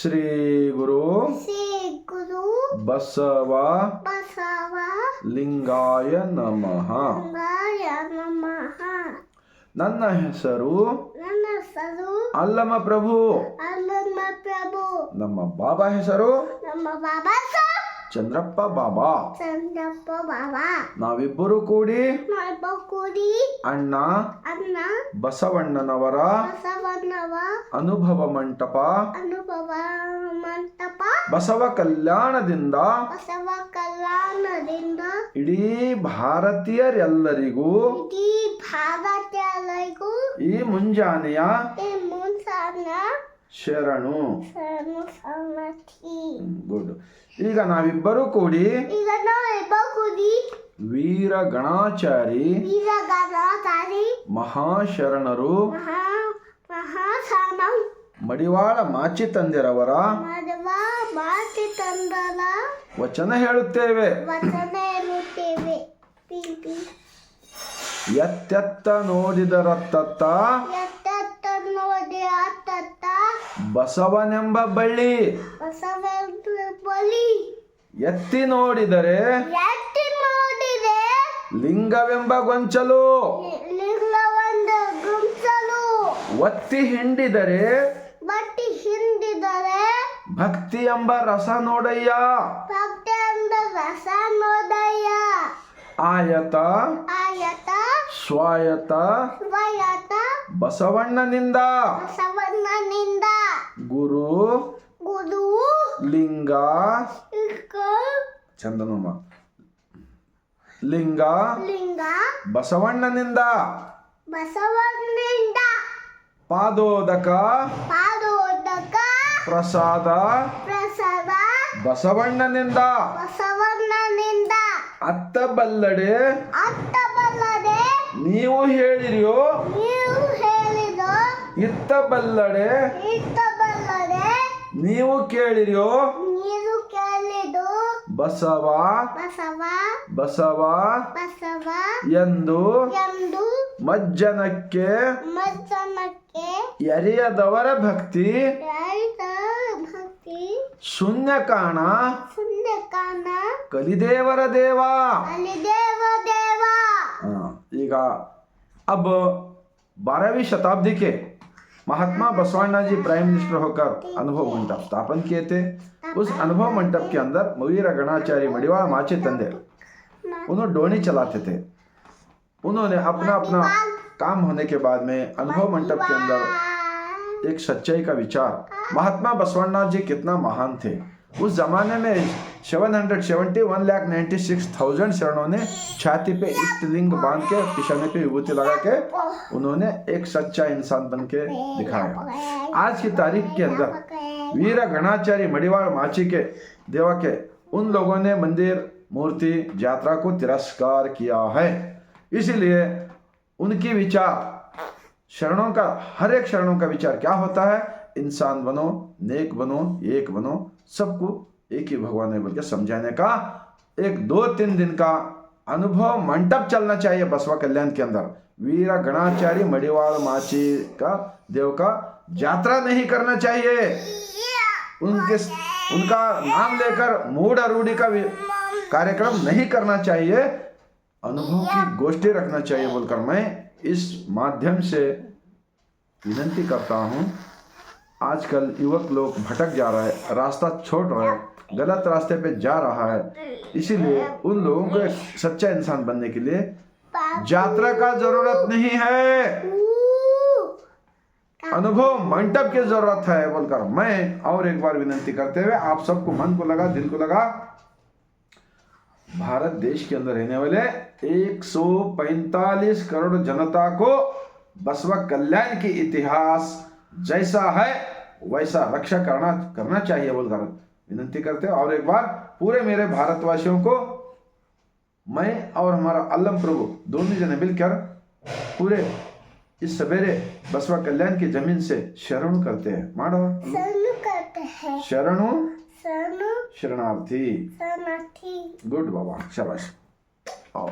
ಶ್ರೀ ಗುರು ಗುರು ಬಸವ ಬಸವ ಲಿಂಗಾಯ ನಮಃ. ನಮಃ. ನನ್ನ ಹೆಸರು ನನ್ನ ಹೆಸರು ಅಲ್ಲಮ ಪ್ರಭು. ಅಲ್ಲಮ್ಮ ಪ್ರಭು. ನಮ್ಮ ಬಾಬಾ ಹೆಸರು ನಮ್ಮ ಬಾಬಾ ಚಂದ್ರಪ್ಪ ಬಾಬಾ. ಚಂದ್ರಪ್ಪ ಬಾಬಾ. ನಾವಿಬ್ಬರು ಕೂಡಿ ನಾವಿಬ್ಬರು ಕೂಡಿ ಅಣ್ಣ ಅಣ್ಣ ಬಸವಣ್ಣನವರ ಬಸವಣ್ಣವ ಅನುಭವ ಮಂಟಪ. ಅನುಭವ ಮಂಟಪ. ಬಸವ ಕಲ್ಯಾಣದಿಂದ ಬಸವ ಕಲ್ಯಾಣದಿಂದ ಇಡೀ ಭಾರತೀಯರೆಲ್ಲರಿಗೂ ಇಡೀ ಭಾರತೀಯರಿಗೂ ಈ ಮುಂಜಾನೆಯ ಈ ಮುಂಜಾನೆಯ ಶರಣು. ಶರಣು ಗುಡ್. ಈಗ ನಾವಿಬ್ಬರು ಕೂಡಿ ಈಗ ನಾವಿಬ್ಬರು ಕೂಡಿ ವೀರ ಗಣಾಚಾರಿ ವೀರಗಾರಿ ಮಹಾಶರಣರು ಮಡಿವಾಳ ಮಾಚಿ ತಂದಿರವರ ತಂದರ ವಚನ ಹೇಳುತ್ತೇವೆ. ವಚನ ಎತ್ತೆತ್ತ ನೋಡಿದರತ್ತತ್ತ ತತ್ತ ಬಸವನೆಂಬ ಬಳ್ಳಿ ಬಸವ ಎತ್ತಿ ನೋಡಿದರೆ ಲಿಂಗವೆಂಬ ಗೊಂಚಲು. ಒತ್ತಿ ಹಿಂಡಿದರೆ ಹಿಂದಿದರೆ ಭಕ್ತಿ ಎಂಬ ರಸ ನೋಡಯ್ಯ. ಭಕ್ತಿ ಅಂದ ರಸ ನೋದಯ್ಯ ಆಯತ ಆಯತ ಸ್ವಾಯತ ಸ್ವಯತ ಬಸವಣ್ಣನಿಂದ. ಬಸವಣ್ಣನಿಂದ. ಗುರು ಗುರು ಲಿಂಗ ಇಕ್ಕ ಚಂದನಮ್ಮ. ಲಿಂಗ. ಲಿಂಗ. ಬಸವಣ್ಣನಿಂದ. ಬಸವಣ್ಣನಿಂದ. ಪಾದೋದಕ. ಪಾದೋದಕ. ಪ್ರಸಾದ. ಪ್ರಸಾದ. ಬಸವಣ್ಣನಿಂದ. ಬಸವಣ್ಣನಿಂದ. ಅತ್ತ ಬಲ್ಲಡೆ. ಅತ್ತ ಬಲ್ಲಡೆ. ನೀವು ಹೇಳಿರಿಯೋ ನೀವು ಹೇಳಿದ ಇತ್ತ ಬಲ್ಲಡೆ. ಇತ್ತ ಬಲ್ಲಡೆ. ನೀವು ಕೇಳಿರಿಯೋ ಬಸವ ಬಸವ ಬಸವ ಬಸವ ಎಂದು ಎಂದು ಮಜ್ಜನಕ್ಕೆ ಮಜ್ಜನಕ್ಕೆ ಎರಿಯದವರ ಭಕ್ತಿ ಭಕ್ತಿ ಶೂನ್ಯಕಾಣ ಶೂನ್ಯಕಾಣ ಕಲಿದೇವರ ದೇವ. ಕಲಿದೇವ ದೇವ. ಈಗ ಅಬ್ ಬಾರವಿ ಶತಾಬ್ದಿಕೆ. महात्मा बसवाना जी प्राइम मिनिस्टर होकर अनुभव मंडप स्थापन किए थे। उस अनुभव मंडप के अंदर मवीर गणाचार्य मडिवाड़ माचे तंदे। उन्होंने डोनी चलाते थे। उन्होंने अपना अपना काम होने के बाद में अनुभव मंडप के अंदर एक सच्चाई का विचार, महात्मा बसवन्नाथ जी कितना महान थे। उस जमाने में 771 लाख 96,000 शरणों ने छाती पे इष्ट लिंग बाँध के पिशाने पे विभूति लगा के उन्होंने एक सच्चा इंसान बन के दिखाया। आज की तारीख के अंदर वीर गणाचार्य मडिवाड़ माची के देवा के उन लोगों ने मंदिर मूर्ति यात्रा को तिरस्कार किया है। इसीलिए उनकी विचार शरणों का हर एक शरणों का विचार क्या होता है? इंसान बनो नेक बनो एक बनो सबको एक ही भगवान है बोल के समझाने का एक दो तीन दिन का अनुभव मंडप चलना चाहिए बसवा कल्याण के अंदर। वीर गणाचार्य मडिवाड़ माची का, देव का यात्रा नहीं करना चाहिए। उनके उनका नाम लेकर मूड रूढ़ी का कार्यक्रम नहीं करना चाहिए। अनुभव की गोष्ठी रखना चाहिए बोलकर मैं इस माध्यम से विनती करता हूँ। आजकल युवक लोग भटक जा रहा है, रास्ता छोड़ रहा है। गलत रास्ते पे जा रहा है। इसीलिए उन लोगों को सच्चा इंसान बनने के लिए यात्रा का ज़रूरत नहीं है। अनुभव, मंडप की ज़रूरत है, बोलकर मैं और एक बार विनती करते हुए आप सबको मन को लगा, दिल को लगा, भारत देश के अंदर रहने वाले 145 करोड़ जनता को बसवा कल्याण की इतिहास जैसा है, वैसा रक्षा करना करना चाहिए, बोलकर। विनंती करते हैं। और एक बार पूरे मेरे भारतवासियों को मैं और हमारा अल्लम प्रभु दोनों जने मिलकर पूरे इस सवेरे बसवा कल्याण की ज़मीन से शरण करते हैं। हैं। शरणु? शरणार्थी। गुड बाबा शाबाश। आओ।